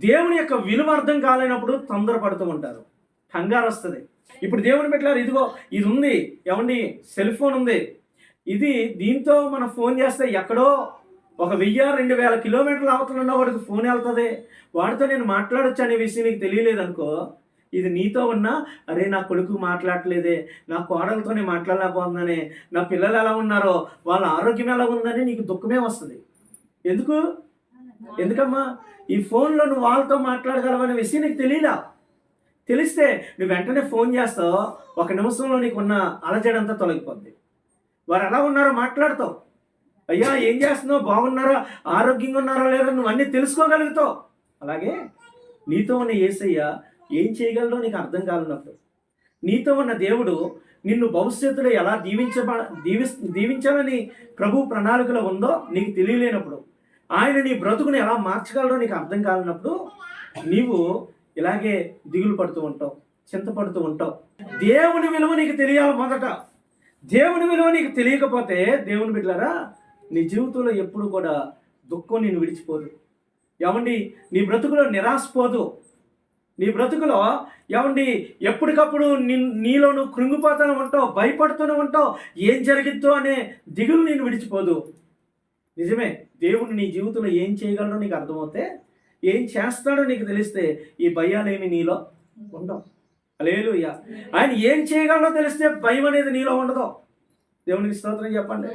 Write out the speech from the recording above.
దేవుని యొక్క విలువ అర్థం కాలేనప్పుడు తొందరపడుతూ ఉంటారు. కంగారు వస్తుంది. ఇప్పుడు దేవుని పెట్టారు ఇదిగో ఇది ఉంది ఏమండి? సెల్ ఫోన్ ఉంది. ఇది దీంతో మనం ఫోన్ చేస్తే ఎక్కడో ఒక వెయ్యి రెండు వేల కిలోమీటర్ల అవతల ఉన్న వాడికి ఫోన్ వెళ్తుంది. వాడితో నేను మాట్లాడొచ్చు అనే విషయం నీకు తెలియలేదు అనుకో ఇది నీతో ఉన్నా అరే నా కొడుకు మాట్లాడలేదే నా కోడలతోనే మాట్లాడలేకపోతుందనే నా పిల్లలు ఎలా ఉన్నారో వాళ్ళ ఆరోగ్యం ఎలా ఉందని నీకు దుఃఖమే వస్తుంది. ఎందుకు? ఎందుకమ్మా? ఈ ఫోన్లో నువ్వు వాళ్ళతో మాట్లాడగలవనే విషయం నీకు తెలియదా తెలిస్తే నువ్వు వెంటనే ఫోన్ చేస్తావు ఒక నిమిషంలో నీకున్న అలజడంతా తొలగిపోద్ది. వారు ఎలా ఉన్నారో మాట్లాడతావు. అయ్యా ఏం చేస్తున్నావు? బాగున్నారా? ఆరోగ్యంగా ఉన్నారా లేదా? నువ్వు అన్నీ తెలుసుకోగలుగుతావు. అలాగే నీతో ఉన్న ఏసయ్య ఏం చేయగలరో నీకు అర్థం కాలన్నప్పుడు నీతో ఉన్న దేవుడు నిన్ను భవిష్యత్తులో ఎలా దీవించబ దీవి దీవించాలని ప్రభు ప్రణాళికలో ఉందో నీకు తెలియలేనప్పుడు ఆయన నీ బ్రతుకుని ఎలా మార్చగలడో నీకు అర్థం కాలినప్పుడు నీవు ఇలాగే దిగులు పడుతూ ఉంటావు చింతపడుతూ ఉంటావు. దేవుని విలువ నీకు తెలియాలి మొదట. దేవుని విలువ నీకు తెలియకపోతే దేవుని బిడ్డలారా నీ జీవితంలో ఎప్పుడు కూడా దుఃఖం నేను విడిచిపోదు. ఏమండి నీ బ్రతుకులో నిరాశపోదు నీ బ్రతుకులో ఏమండి ఎప్పటికప్పుడు నీ నీలో నువ్వు కృంగిపోతూనే ఉంటావు భయపడుతూనే ఉంటావు. ఏం జరిగిద్దో అనే దిగులు నేను విడిచిపోదు. నిజమే దేవుడు నీ జీవితంలో ఏం చేయగలడో నీకు అర్థమవుతే ఏం చేస్తాడో నీకు తెలిస్తే ఈ భయాలేమి నీలో ఉండవు. లేదు ఆయన ఏం చేయగలడో తెలిస్తే భయం అనేది నీలో ఉండదు. దేవునికి స్తోత్రం చెప్పండి.